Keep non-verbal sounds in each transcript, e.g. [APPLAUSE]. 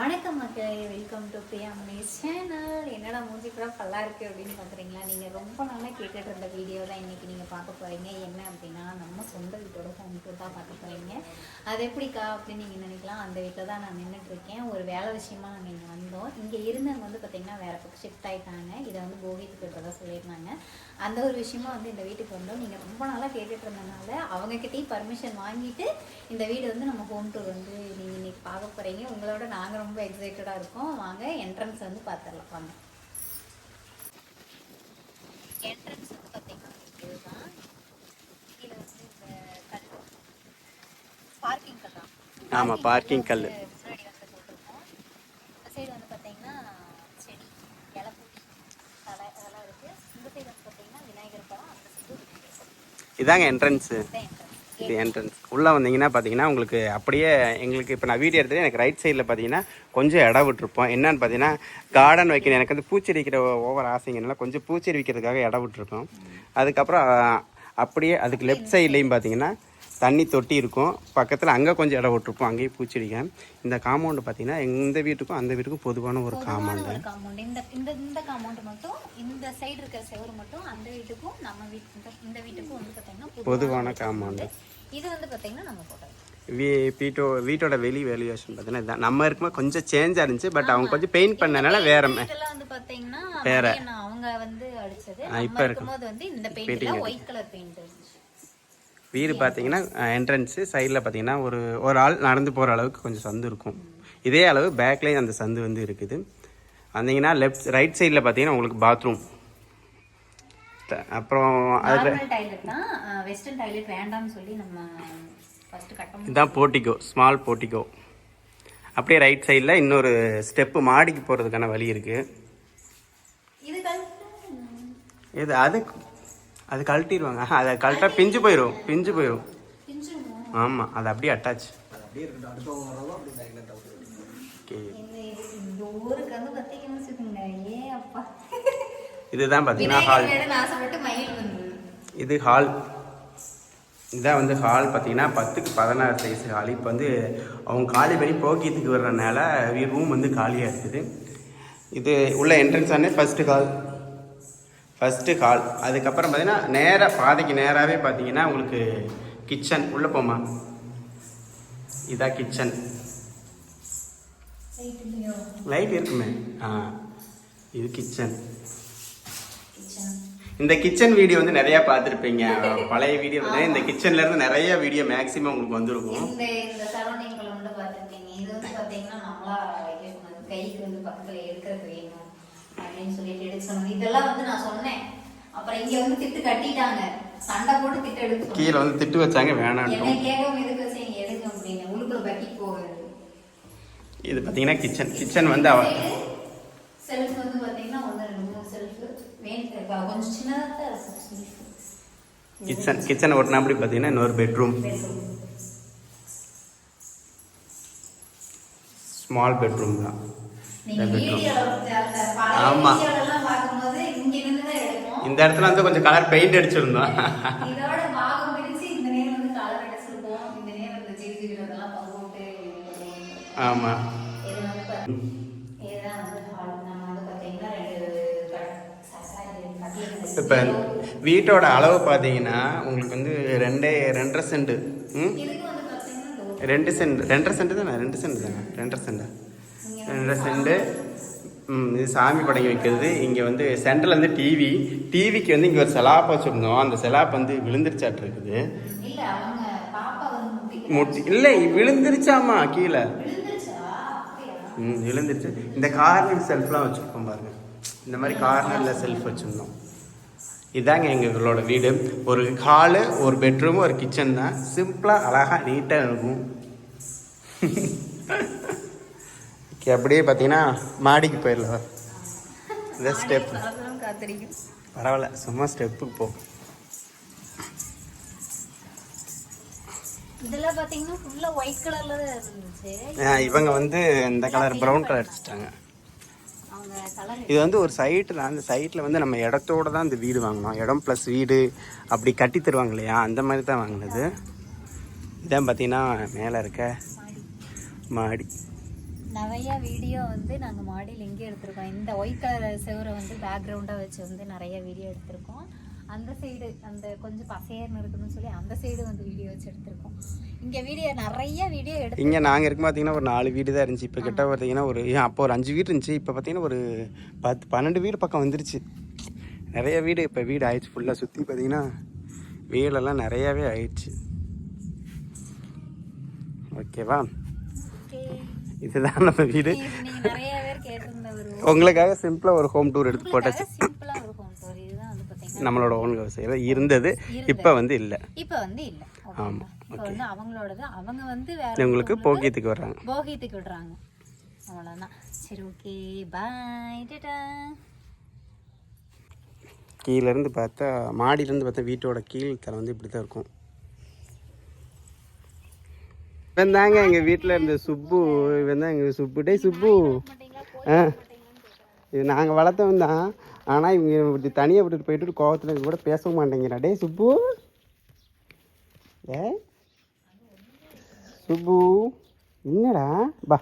வணக்கம் மக்களே welcome to Priya Mani's channel என்னடா மூஞ்சி கூட பல்லா அப்படின்னு பார்க்குறீங்களா நீங்கள் ரொம்ப நாளாக கேட்டுட்டு இருந்த வீடியோ தான் இன்றைக்கி நீங்கள் பார்க்க போகிறீங்க என்ன அப்படின்னா நம்ம சொந்த வீட்டோட ஹோம் டூர் தான் பார்க்க போகிறீங்க அது எப்படிக்கா அப்படின்னு நீங்கள் நினைக்கலாம். அந்த வீட்டில் தான் நான் நின்றுட்டு இருக்கேன். ஒரு வேலை விஷயமா நாங்கள் இங்கே வந்தோம். இங்கே இருந்தவங்க வந்து பார்த்தீங்கன்னா வேறு பக்கம் ஷிஃப்ட் ஆயிட்டாங்க. இதை வந்து போகித்துக்கு இருக்கிறதா சொல்லியிருந்தாங்க. அந்த ஒரு விஷயமா வந்து இந்த வீட்டுக்கு வந்தோம். நீங்கள் ரொம்ப நாளாக கேட்டுட்டு இருந்தனால அவங்கக்கிட்டேயும் பர்மிஷன் வாங்கிட்டு இந்த வீடு வந்து நம்ம ஹோம் டூர் வந்து நீங்கள் இன்றைக்கி பார்க்க போகிறீங்க உங்களோட நாங்கள் ரொம்ப எக்ஸைட்டடாக இருக்கோம். வாங்க என்ட்ரன்ஸ் வந்து பார்த்துடலாம். வாங்க. என்ட்ரன்ஸ் வந்து பார்த்தீங்கன்னா இதுதான். கீழே வந்து இந்த கல் பார்க்கிங் கல் தான். ஆமா, parking கல்லு. வந்து முன்னாடி வந்து போட்டிருக்கோம். இந்த சைடு வந்து பார்த்தீங்கன்னா செடி இலப்பூட்டி தலை அதெல்லாம் இருக்குது இந்த சைடு வந்து பார்த்தீங்கன்னா விநாயகர் படம் அந்த சைடு விநாயகர் இதாங்க என்ட்ரன்ஸு. இது என்ட்ரன்ஸ் உள்ளே வந்தீங்கன்னா பார்த்தீங்கன்னா உங்களுக்கு அப்படியே எங்களுக்கு இப்போ நான் வீடியோ எடுத்தது எனக்கு ரைட் சைடில் பார்த்தீங்கன்னா கொஞ்சம் இடம் விட்டுருப்போம். என்னன்னு பார்த்தீங்கன்னா கார்டன் வைக்கணும். எனக்கு வந்து பூச்செடி வைக்கிற ஓவர் ஆசைங்கனால கொஞ்சம் பூச்செடி வைக்கிறதுக்காக இடம் விட்டுருக்கோம். அதுக்கப்புறம் அப்படியே அதுக்கு லெஃப்ட் சைட்லேயும் பார்த்தீங்கன்னா தண்ணி தொட்டி இருக்கும். பக்கத்தில் அங்கே கொஞ்சம் இடம் விட்டுருப்போம். அங்கேயும் பூச்செடிங்க இந்த காம்பவுண்டு பார்த்தீங்கன்னா இந்த வீட்டுக்கும் அந்த வீட்டுக்கும் பொதுவான ஒரு காம்பவுண்டு இந்த இந்த இந்த காம்பவுண்ட் மட்டும் இந்த சைடு இருக்கிற செவரு மட்டும் அந்த வீட்டுக்கும் நம்ம வீட்டு இந்த- இந்த வீட்டுக்கும் வந்து பார்த்தீங்கன்னா பொதுவான காம்பவுண்டு இது வந்து பார்த்தீங்கன்னா நம்ம போட்டது வீ வீட்டோ வீட்டோட வெளி வேல்யூவேஷன் பார்த்தீங்கன்னா இதுதான் நம்ம இருக்கும்போது கொஞ்சம் சேஞ்சாக இருந்துச்சு பட் அவங்க கொஞ்சம் பெயிண்ட் பண்ணனால வேற இதெல்லாம் வந்து பார்த்தீங்கன்னா வேற. அவங்க வந்து அடிச்சது. இப்ப இருக்கு. இருக்கும்போது வந்து இந்த பெயிண்ட்ல ஒயிட் கலர் பெயிண்ட் வீடு பார்த்தீங்கன்னா என்ட்ரன்ஸு சைடில் பார்த்தீங்கன்னா ஒரு ஒரு ஆள் நடந்து போகிற அளவுக்கு கொஞ்சம் சந்து இருக்கும். இதே அளவு பேக்லேயும் அந்த சந்து வந்து இருக்குது. வந்தீங்கன்னா லெஃப்ட் ரைட் சைடில் பார்த்தீங்கன்னா உங்களுக்கு பாத்ரூம் அப்புறம் அதில் வெஸ்டர்ன் டாய்லெட் வேண்டாம்னு சொல்லி நம்ம ஃபர்ஸ்ட் கட்டணும் இதுதான் போர்ட்டிகோ ஸ்மால் போர்ட்டிகோ அப்படியே ரைட் சைடில் இன்னொரு ஸ்டெப்பு மாடிக்கு போகிறதுக்கான வழி இருக்குது இது அது அது கழட்டிடுவாங்க அதை கழட்டா பிஞ்சு போயிடும் பிஞ்சு போயிடும் ஆமாம் அது அப்படியே அட்டாச் ஓகே இதுதான் பார்த்தீங்கன்னா ஹால் இது ஹால் இதான் வந்து ஹால் பார்த்தீங்கன்னா பத்துக்கு பதினாறு சைஸ் ஹால் இப்போ வந்து அவங்க காலி பண்ணி போக்கியத்துக்கு வர்றதுனால ரூம் வந்து காலியாக இருக்குது. இது உள்ள என்ட்ரன்ஸ் ஆனே ஃபஸ்ட்டு ஹால் ஃபஸ்ட்டு ஹால் அதுக்கப்புறம் பார்த்தீங்கன்னா நேராக பாதைக்கு நேராகவே பார்த்தீங்கன்னா உங்களுக்கு கிச்சன் உள்ளே போமா இதான் கிச்சன் லைட் இருக்குமே. ஆ. இது கிச்சன் இந்த கிச்சன் வீடியோ வந்து நிறைய பார்த்துருப்பீங்க. பழைய வீடியோ இந்த கிச்சன்ல இருந்து நிறைய வீடியோ மேக்ஸிமம் உங்களுக்கு வந்திருக்கும். இந்த இந்த சரௌண்டிங்ல வந்து பார்த்துருக்கீங்க இது வந்து பார்த்தீங்கன்னா நம்மளா வைக்க சொன்னது கைக்கு வந்து பக்கத்துல எடுக்கிறது வேணும். அப்படின்னு சொல்லிட்டு எடுக்க சொன்னது இதெல்லாம் வந்து நான் சொன்னேன். அப்புறம் இங்க வந்து திட்டு கட்டிட்டாங்க. சண்டை போட்டு திட்டு எடுக்க சொன்னேன். கீழே வந்து திட்டு வச்சாங்க என்னை வேணான்ட்டோம் கேட்காம எதுக்கு வச்சீங்க? எடுங்க அப்படின்னு. உள்ளுக்குள்ள பக்கி போகுது. இது பார்த்தீங்கன்னா கிச்சன் கிச்சன் வந்து அவ செல்ஃப் வந்து பார்த்தீங்கன்னா ஒன்று ரெண்டு மூணு செல்ஃப் வேணும் கொஞ்சம் சின்னதாக தான் இருக்கும் கிச்சன் கிச்சனை ஒட்டினாப்படி பார்த்தீங்கன்னா இன்னொரு பெட்ரூம் பெட்ரூம் ஸ்மால் பெட்ரூம் தான். நீங்க இந்த bedroom. வீடியோ பழைய ஆமா. வீடியோலாம் பார்க்கும்போது இங்க இருந்து தான் எடுப்போம். இந்த இடத்துல வந்து கொஞ்சம் கலர் பெயிண்ட் அடிச்சிருந்தோம். [LAUGHS] இதோட இப்போ வீட்டோட அளவு பார்த்தீங்கன்னா உங்களுக்கு வந்து ரெண்டே ரெண்டரை சென்ட் ம். ரெண்டு சென்ட் ரெண்டரை சென்ட் தானே? ரெண்டு சென்ட் தானே? ரெண்டரை சென்ட் ரெண்டரை சென்ட் ம், இது சாமி படங்கி வைக்கிறது. இங்கே வந்து சென்டரில் வந்து டிவி டிவிக்கு வந்து இங்கே ஒரு செலாப் வச்சுருந்தோம். அந்த செலாப் வந்து விழுந்துருச்சாட்டு இருக்குது. முட்டி இல்லை விழுந்துருச்சாமா கீழே? ம் விழுந்துருச்சு. இந்த கார்னர் செல்ஃப்லாம் வச்சுருக்கோம் பாருங்க. இந்த மாதிரி கார்னரில் செல்ஃப் வச்சுருந்தோம். இதாங்க எங்களோட வீடு. ஒரு ஹாலு ஒரு பெட்ரூம் ஒரு கிச்சன் தான். சிம்பிளாக அழகாக நீட்டாக இருக்கும். ஓகே அப்படியே பார்த்தீங்கன்னா மாடிக்கு போயிடலாம். இந்த ஸ்டெப் பரவாயில்ல சும்மா ஸ்டெப்புக்கு போ. இவங்க வந்து இந்த கலர் ப்ரௌன் கலர் அடிச்சிட்டாங்க. இது வந்து ஒரு சைட்டில் அந்த சைட்டில் வந்து நம்ம இடத்தோட தான் இந்த வீடு வாங்கினோம் இடம் ப்ளஸ் வீடு அப்படி கட்டி தருவாங்க இல்லையா? அந்த மாதிரி தான் வாங்கினது. இதான் பார்த்தீங்கன்னா மேலே இருக்க மாடி. நிறைய வீடியோ வந்து நாங்கள் மாடியில் இங்கே எடுத்திருக்கோம். இந்த ஒயிட் கலர் செவரை வந்து பேக்ரவுண்டாக வச்சு வந்து நிறைய வீடியோ எடுத்திருக்கோம். அந்த சைடு அந்த கொஞ்சம் பசையர்னு இருக்குதுன்னு சொல்லி அந்த சைடு வந்து வீடியோ வச்சு எடுத்திருக்கோம். இங்கே வீடியோ நிறைய வீடியோ எடுத்து இங்கே நாங்கள் இருக்கும் பார்த்தீங்கன்னா ஒரு நாலு வீடு தான் இருந்துச்சு. இப்போ கிட்ட பார்த்தீங்கன்னா ஒரு அப்போ ஒரு அஞ்சு வீடு இருந்துச்சு. இப்போ பார்த்தீங்கன்னா ஒரு பத்து பன்னெண்டு வீடு பக்கம் வந்துருச்சு. நிறைய வீடு இப்போ வீடு ஆயிடுச்சு. ஃபுல்லாக சுற்றி பார்த்தீங்கன்னா வீடெல்லாம் நிறையாவே ஆயிடுச்சு. ஓகேவா ஓகே இதுதான் நம்ம வீடு. உங்களுக்காக சிம்பிளாக ஒரு ஹோம் டூர் எடுத்து போட்டாச்சு. நம்மளோட ஓன் விவசாயம். இருந்தது இப்போ வந்து இல்லை. இப்போ வந்து இல்லை. இப்போ வந்து அவங்களோடது அவங்க வந்து வேற உங்களுக்கு போக்கியத்துக்கு வர்றாங்க. போகியத்துக்கு விடுறாங்க. அவ்வளோதான் சரி ஓகே. பாய் டாடா. கீழேருந்து பார்த்தா மாடியிலேருந்து பார்த்தா வீட்டோட கீழ் தலை வந்து இப்படி தான் இருக்கும். இவன் தாங்க எங்கள் வீட்டில் இருந்த சுப்பு இவன் தான் எங்கள் சுப்பு. டேய் சுப்பு. ஆ. இது நாங்கள் வளர்த்தவன் தான். ஆனால் இவங்க இப்படி தனியாக விட்டுட்டு போயிட்டு கோவத்தில் கூட பேச மாட்டேங்கிறா. டேய் சுப்பு. ஏ? சுப்பு என்னடா? பா.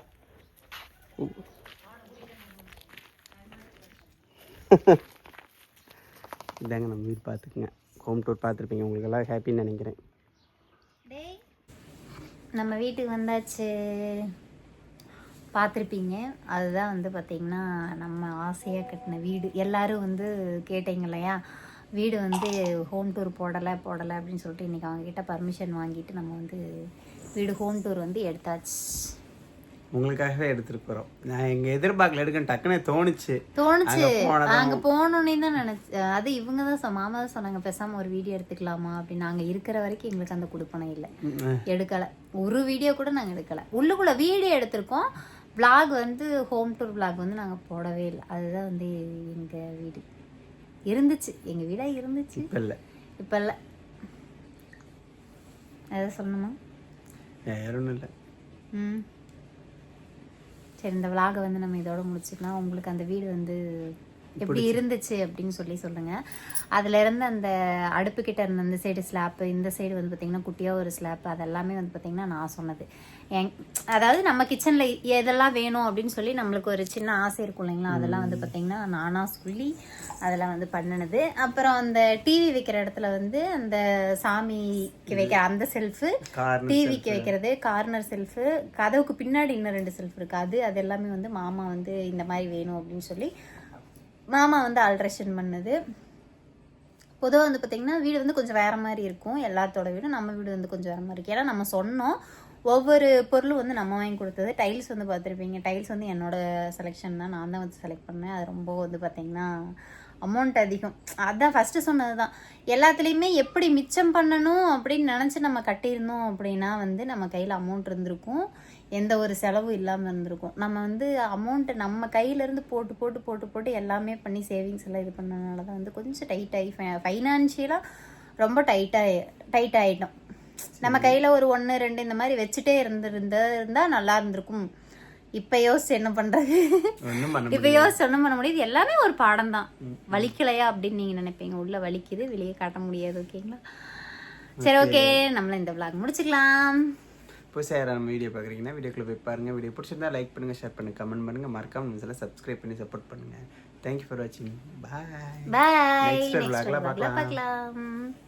இதாங்க நம்ம வீடு பார்த்துக்குங்க. ஹோம் டூர் பார்த்துருப்பீங்க. உங்களுக்கு எல்லாம் ஹாப்பின்னு நினைக்கிறேன். டேய் நம்ம வீட்டுக்கு வந்தாச்சு. பார்த்துருப்பீங்க அதுதான் வந்து பார்த்திங்கன்னா நம்ம ஆசையாக கட்டின வீடு. எல்லாரும் வந்து கேட்டீங்க இல்லையா? வீடு வந்து ஹோம் டூர் போடலை போடலை அப்படின்னு சொல்லிட்டு இன்றைக்கி அவங்கக்கிட்ட பர்மிஷன் வாங்கிட்டு நம்ம வந்து வீடு ஹோம் டூர் வந்து எடுத்தாச்சு. உங்களுக்காகவே எடுத்துட்டு போகிறோம் நான் எங்கள் எதிர்பார்க்கல. எடுக்கணும் டக்குன்னு தோணுச்சு. தோணுச்சு. அங்க போனோன்னே தான் நினைச்சேன் அது இவங்க தான் மாமா தான் சொன்னாங்க பேசாம ஒரு வீடியோ எடுத்துக்கலாமா? அப்படின்னு. நாங்க இருக்கிற வரைக்கும் எங்களுக்கு அந்த கொடுப்பனை இல்லை. எடுக்கல. ஒரு வீடியோ கூட நாங்க எடுக்கல. உள்ளுக்குள்ள வீடியோ எடுத்திருக்கோம். Vlog வந்து ஹோம் டூர் vlog வந்து நாங்க போடவே இல்லை. அதுதான் வந்து எங்க வீடு. இருந்துச்சு. எங்க வீடா இருந்துச்சு. இப்போ இல்லை. இப்ப இல்ல. எதை சொல்லணுமா? ஒன்றும் இல்லை. ம். சரி இந்த விலாகை வந்து நம்ம இதோட முடிச்சுக்கலாம். உங்களுக்கு அந்த வீடு வந்து எப்படி இருந்துச்சு அப்படின்னு சொல்லி சொல்லுங்க. அதுல இருந்து அந்த அடுப்பு கிட்ட இருந்த அந்த சைடு ஸ்லாப் இந்த சைடு வந்து பார்த்தீங்கன்னா குட்டியா ஒரு ஸ்லாப் அதெல்லாமே வந்து பார்த்தீங்கன்னா நான் சொன்னது. என் அதாவது நம்ம கிச்சன்ல எதெல்லாம் வேணும் அப்படின்னு சொல்லி நம்மளுக்கு ஒரு சின்ன ஆசை இருக்கும் இல்லைங்களா? அதெல்லாம் வந்து பார்த்தீங்கன்னா நானா சொல்லி அதெல்லாம் வந்து பண்ணினது. அப்புறம் அந்த டிவி வைக்கிற இடத்துல வந்து அந்த சாமிக்கு வைக்கிற அந்த செல்ஃபு டிவிக்கு வைக்கிறது கார்னர் செல்ஃபு கதவுக்கு பின்னாடி இன்னும் ரெண்டு செல்ஃப் இருக்கு. அது அது எல்லாமே வந்து மாமா வந்து இந்த மாதிரி வேணும் அப்படின்னு சொல்லி மாமா வந்து ஆல்ட்ரேஷன் பண்ணது. பொதுவாக வந்து பார்த்திங்கன்னா வீடு வந்து கொஞ்சம் வேற மாதிரி இருக்கும். எல்லாத்தோட வீடும் நம்ம வீடு வந்து கொஞ்சம் வேற மாதிரி இருக்கு. ஏன்னா நம்ம சொன்னோம். ஒவ்வொரு பொருளும் வந்து நம்ம வாங்கி கொடுத்தது. டைல்ஸ் வந்து பார்த்துருப்பீங்க. டைல்ஸ் வந்து என்னோடய செலெக்ஷன் தான். நான் தான் வந்து செலக்ட் பண்ணேன். அது ரொம்ப வந்து பார்த்திங்கன்னா அமௌண்ட் அதிகம். அதுதான் ஃபஸ்ட்டு சொன்னது தான் எல்லாத்துலேயுமே எப்படி மிச்சம் பண்ணணும் அப்படின்னு நினச்சி நம்ம கட்டியிருந்தோம் அப்படின்னா வந்து நம்ம கையில் அமௌண்ட் இருந்திருக்கும். எந்த ஒரு செலவும் இல்லாமல் இருந்திருக்கும். நம்ம வந்து அமௌண்ட்டை நம்ம கையிலேருந்து போட்டு போட்டு போட்டு போட்டு எல்லாமே பண்ணி சேவிங்ஸ் எல்லாம் இது பண்ணனால தான் வந்து கொஞ்சம் டைட் ஆகி ஃபைனான்ஷியலாக ரொம்ப டைட்டாக டைட் ஆகிட்டோம் நம்ம கையில் ஒரு ஒன்று ரெண்டு இந்த மாதிரி வச்சுட்டே இருந்திருந்தா இருந்தால் நல்லா இருந்திருக்கும். இப்போ யோசிச்சு என்ன பண்ணுறது பண்ண இப்போ யோசிச்சு ஒன்றும் பண்ண முடியாது. எல்லாமே ஒரு பாடம் தான். வலிக்கலையா அப்படின்னு நீங்கள் நினைப்பீங்க. உள்ள வலிக்குது வெளியே காட்ட முடியாது ஓகேங்களா? சரி ஓகே. நம்மள இந்த விளாக் முடிச்சுக்கலாம். புதுசாக நம்ம வீடியோ பார்க்குறீங்கன்னா வீடியோக்குள்ள போய் பாருங்க. வீடியோ பிடிச்சிருந்தா லைக் பண்ணுங்கள் ஷேர் பண்ணுங்கள் கமெண்ட் பண்ணுங்கள் மறக்காம நம்ம சப்ஸ்கிரைப் பண்ணி சப்போர்ட் பண்ணுங்கள் தேங்க்யூ ஃபார் வாட்சிங் பாய் பாய் நெக்ஸ்ட் vlogல பார்க்கலாம்.